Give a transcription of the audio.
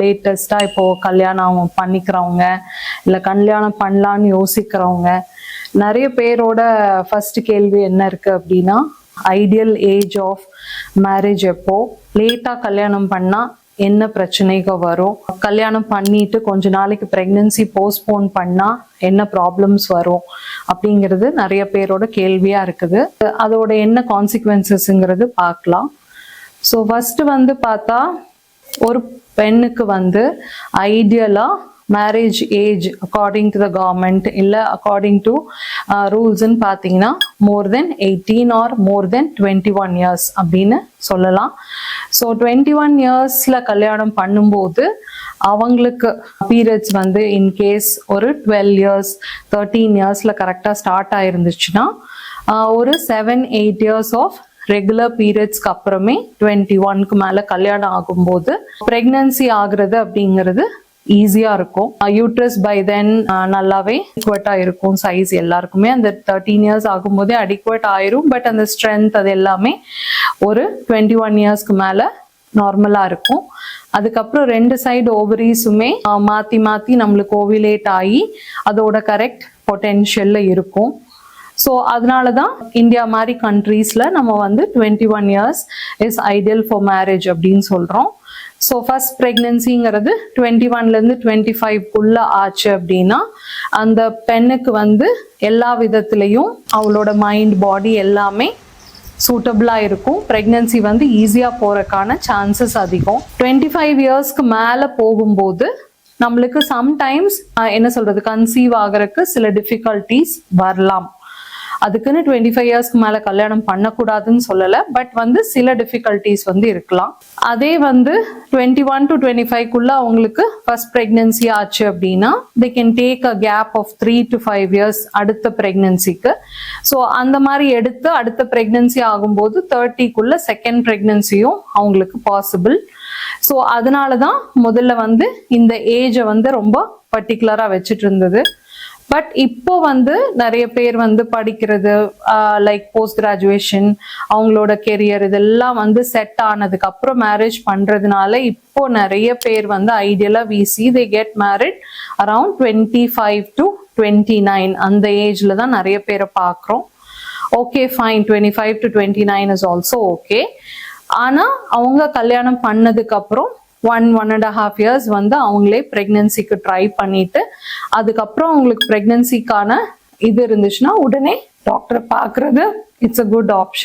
லேட்டஸ்ட்டாக இப்போ கல்யாணம் பண்ணிக்கிறவங்க இல்லை கல்யாணம் பண்ணலான்னு யோசிக்கிறவங்க நிறைய பேரோட ஃபர்ஸ்ட் கேள்வி என்ன இருக்கு அப்படின்னா ஐடியல் ஏஜ் ஆஃப் மேரேஜ் எப்போ? லேட்டாக கல்யாணம் பண்ணால் என்ன பிரச்சனைகள் வரும்? கல்யாணம் பண்ணிட்டு கொஞ்ச நாளைக்கு ப்ரெக்னென்சி போஸ்ட்போன் பண்ணா என்ன ப்ராப்ளம்ஸ் வரும்? அப்படிங்கிறது நிறைய பேரோட கேள்வியா இருக்குது. அதோட என்ன கான்சிக்வன்சஸ்ங்கிறது பார்க்கலாம். ஸோ ஃபர்ஸ்ட் வந்து பார்த்தா ஒரு பெண்ணுக்கு வந்து ஐடியலாக marriage age according to the government இல்லை அக்கார்டிங் டு ரூல்ஸ்ன்னு பார்த்தீங்கன்னா more than eighteen or more than twenty one years அப்படின்னு சொல்லலாம். ஸோ டுவெண்ட்டி ஒன் இயர்ஸில் கல்யாணம் பண்ணும்போது அவங்களுக்கு பீரியட்ஸ் வந்து இன்கேஸ் ஒரு டுவெல் இயர்ஸ் தேர்ட்டீன் இயர்ஸில் கரெக்டாக ஸ்டார்ட் ஆயிருந்துச்சுன்னா uh, ஒரு seven eight years of regular பீரியட்ஸ்க்கு அப்புறமே டுவெண்ட்டி ஒன்க்கு மேலே கல்யாணம் ஆகும்போது ப்ரெக்னன்சி ஆகுறது அப்படிங்கிறது ஈஸியாக இருக்கும். யூட்ரஸ் பை தென் நல்லாவே அடிக்குவேட்டா இருக்கும். சைஸ் எல்லாருக்குமே அந்த தேர்ட்டீன் இயர்ஸ் ஆகும்போதே அடிக்குவேட் ஆயிரும். பட் அந்த ஸ்ட்ரென்த் அது எல்லாமே ஒரு டுவெண்ட்டி ஒன் இயர்ஸ்க்கு மேலே நார்மலாக இருக்கும். அதுக்கப்புறம் ரெண்டு சைடு ஓவரீஸுமே uh, மாற்றி மாற்றி நம்மளுக்கு ஓவிலேட் ஆகி அதோட கரெக்ட் பொட்டென்ஷியலில் இருக்கும். ஸோ அதனால தான் இந்தியா மாதிரி கண்ட்ரீஸில் நம்ம வந்து twenty one years is ideal for marriage அப்படின்னு சொல்கிறோம் ஸோ ஃபர்ஸ்ட் ப்ரெக்னென்சிங்கிறது டுவெண்ட்டி ஒன்லேருந்து டுவெண்ட்டி ஃபைவ்க்குள்ளே ஆச்சு அப்படின்னா அந்த பெண்ணுக்கு வந்து எல்லா விதத்துலேயும் அவளோட மைண்ட் பாடி எல்லாமே சூட்டபிளாக இருக்கும். ப்ரெக்னென்சி வந்து ஈஸியாக போகிறக்கான சான்சஸ் அதிகம். டுவெண்ட்டி ஃபைவ் இயர்ஸ்க்கு மேலே போகும்போது நம்மளுக்கு சம்டைம்ஸ் என்ன சொல்கிறது கன்சீவ் ஆகிறதுக்கு சில டிஃபிகல்ட்டிஸ் வரலாம். அதுக்குன்னு டுவெண்ட்டி ஃபைவ் இயர்ஸ்க்கு மேலே கல்யாணம் பண்ணக்கூடாதுன்னு சொல்லலை. பட் வந்து சில டிஃபிகல்ட்டிஸ் வந்து இருக்கலாம். அதே வந்து டுவெண்ட்டி ஒன் டு டுவெண்ட்டி ஃபைவ்க்குள்ள அவங்களுக்கு ஃபர்ஸ்ட் ப்ரெக்னென்சி ஆச்சு அப்படின்னா they can take a gap of three to five years அடுத்த ப்ரெக்னென்சிக்கு ஸோ அந்த மாதிரி எடுத்து அடுத்த ப்ரெக்னென்சி ஆகும்போது தேர்ட்டிக்குள்ள செகண்ட் ப்ரெக்னென்சியும் அவங்களுக்கு பாசிபிள் ஸோ அதனால தான் முதல்ல வந்து இந்த ஏஜை வந்து ரொம்ப பர்டிகுலராக வச்சுட்டு இருந்தது. பட் இப்போ வந்து நிறைய பேர் வந்து படிக்கிறது லைக் போஸ்ட் கிராஜுவேஷன் அவங்களோட கெரியர் இதெல்லாம் வந்து செட் ஆனதுக்கு அப்புறம் மேரேஜ் பண்றதுனால இப்போ நிறைய பேர் வந்து ஐடியலா விசி they get married around twenty five to twenty nine அந்த ஏஜ்ல தான் நிறைய பேரை பார்க்குறோம். Okay fine twenty five to twenty nine is also okay ஆனா அவங்க கல்யாணம் பண்ணதுக்கு அப்புறம் one one and half years வந்து அவங்களே ப்ரெக்னென்சிக்கு ட்ரை பண்ணிட்டு அதுக்கப்புறம் அவங்களுக்கு ப்ரெக்னென்சிக்கான இது இருந்துச்சுன்னா உடனே டாக்டரை பார்க்கறது இட்ஸ் அ குட் ஆப்ஷன்